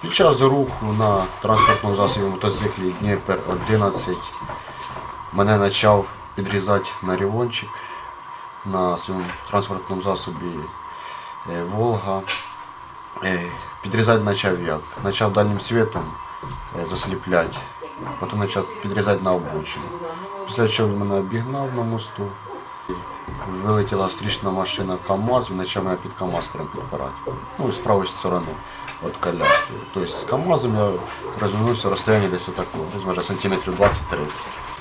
Під час руху на транспортному засобі мотоциклі Дніпер 11 мене почав підрізати на рівончик на цьому транспортному засобі е, Волга. Е, Підрізати почав як? Почав дальнім світом е, засліпляти, потім почав підрізати на обочину. Після чого він мене обігнав на мосту. Вилетіла встрічна машина КАМАЗ, він почав мене під КАМАЗ прям підпирати. Ну, з правої сторони від коляски. Тобто з КАМАЗом я розвернувся в розстоянні десь отакого, десь може сантиметрів 20-30.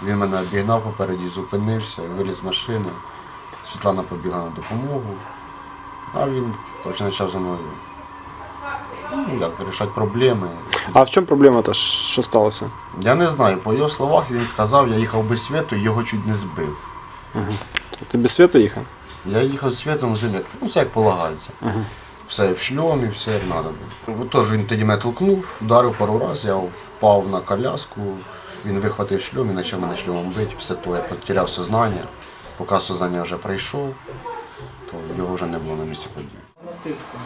Він мене обігнав попереді, зупинився, виліз з машини. Світлана побігла на допомогу, а він почав за мною ну, як, вирішати проблеми. А в чому проблема та що сталося? Я не знаю, по його словах він сказав, я їхав без світу і його чуть не збив. Ти без світу їхав? Я їхав з світом з як, ну все як полагається. Все в шльомі, все як треба було. Тож він тоді мене толкнув, вдарив пару разів, я впав на коляску, він вихватив шльом і почав мене шльомом бити. Після того я потеряв сознання. Поки сознання вже прийшов, то його вже не було на місці події. Монастирському.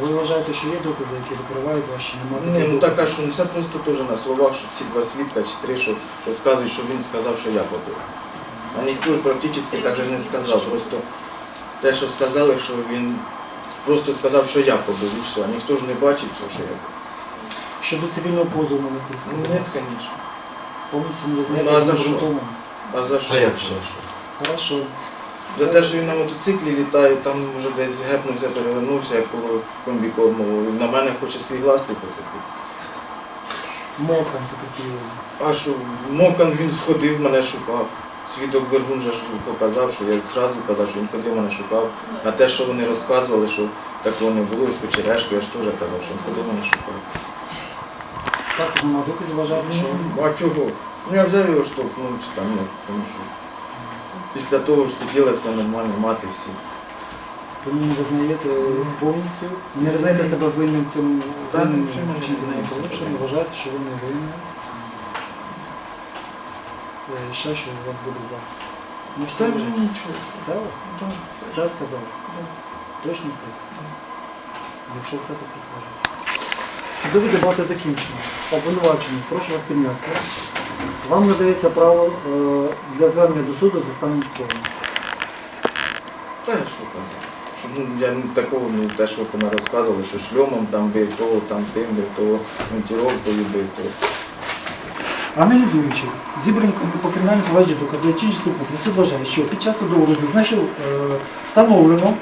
Ви вважаєте, що є докази, які викривають ваші немає Ні, ну так, а що ну, це просто теж на словах, що ці два свідка чи три, що розказують, що він сказав, що я побив. А ніхто практично так же не сказав. Просто те, що сказали, що він просто сказав, що я побив і все. А ніхто ж не бачив цього, що я побив. Щодо цивільного позову монастирського. Ні, звісно. Повністю не Ну, а за що? обґрунтовано? А за що? А як це? що? Хорошо. За те, що він на мотоциклі літає, там вже десь гепнувся, перевернувся, як коло комбікормового. На мене хоче свій глаз типу поцепити. Мокан то такі. А що, Мокан він сходив, мене шукав. Свідок Вергун же ж показав, що я зразу казав, що він ходив, мене шукав. А те, що вони розказували, що такого не було, із Печерешки, я ж теж казав, що він ходив, мене шукав. Так, нема доказів вважаєте, що Ну, а чого? Ну я взяв його штовхнув чи там, ну, тому що після того ж сиділи все нормально, мати всі. ви не визнаєте повністю? Не визнаєте себе винним в цьому Та, винним ну, чому не порушення, винним? вважаєте, що ви не винні. Е, Ще що у вас буде в захисті? Можете Та вже нічого. Все у вас? Все сказали? Точно все? Якщо все, то присажу. Судові дебати закінчено. Обвинувачені, прошу вас піднятися. Вам надається право е, для звернення до суду за станом сторони. Та я що кажу. Що, ну, я не такого, ну, те, що вона розказували, що шльомом там бив того, там тим бив того, монтіровкою бив того. Аналізуючи зібрані по кримінальному провадженню докази чи вважає, що під час судового розгляду знайшов е, встановлено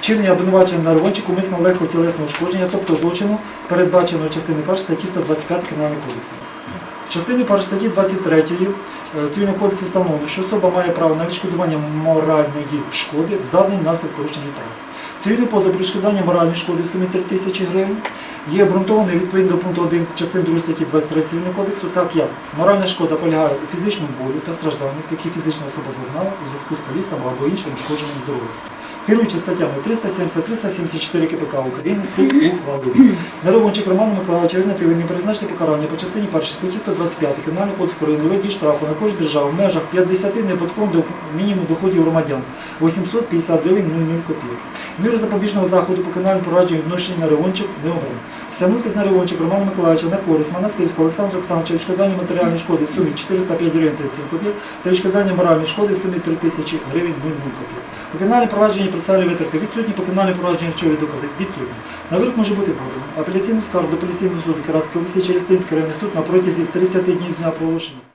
вчинення обвинувачення на ревончику умисного легкого тілесного ушкодження, тобто злочину, передбаченого частиною 1 статті 125 Кримінального кодексу. В частині 1 статті 23 е, Цивільного кодексу встановлено, що особа має право на відшкодування моральної шкоди, завданої внаслідок порушення прав. Цивільний позов відшкодування моральної шкоди в сумі 3 тисячі гривень є обґрунтований відповідно до пункту 1 частини 2 статті 23 Цивільного кодексу, так як моральна шкода полягає у фізичному болю та стражданнях, які фізична особа зазнала у зв'язку з колістом або іншим ушкодженням здоров'я. Керуючи статтями 370-374 КПК України, суд ухвалив. Наровончик Роману Миколаївича визнати винним призначити покарання по частині 1 статті 125 Кримінального кодексу України виді штрафу на кожну державу в межах 50 неподаткових до мінімуму доходів громадян 850 гривень 00 копійок. Міру запобіжного заходу по кримінальному провадженню відношення на Ревончик не обрано. Стягнути з Наривончик Романа Миколаївича на користь Монастирського Олександра Олександровича відшкодування матеріальної шкоди в сумі 405 гривень 37 копійок та відшкодування моральної шкоди в сумі 3000 гривень 00 копійок. По кримінальному провадженні процесуальні витратки відсутні, по кримінальному провадженні речові докази відсутні. На вирок може бути подано. Апеляційну скаргу до апеляційного суду Киратської області через Тинський районний суд на протязі 30 днів з дня проголошення.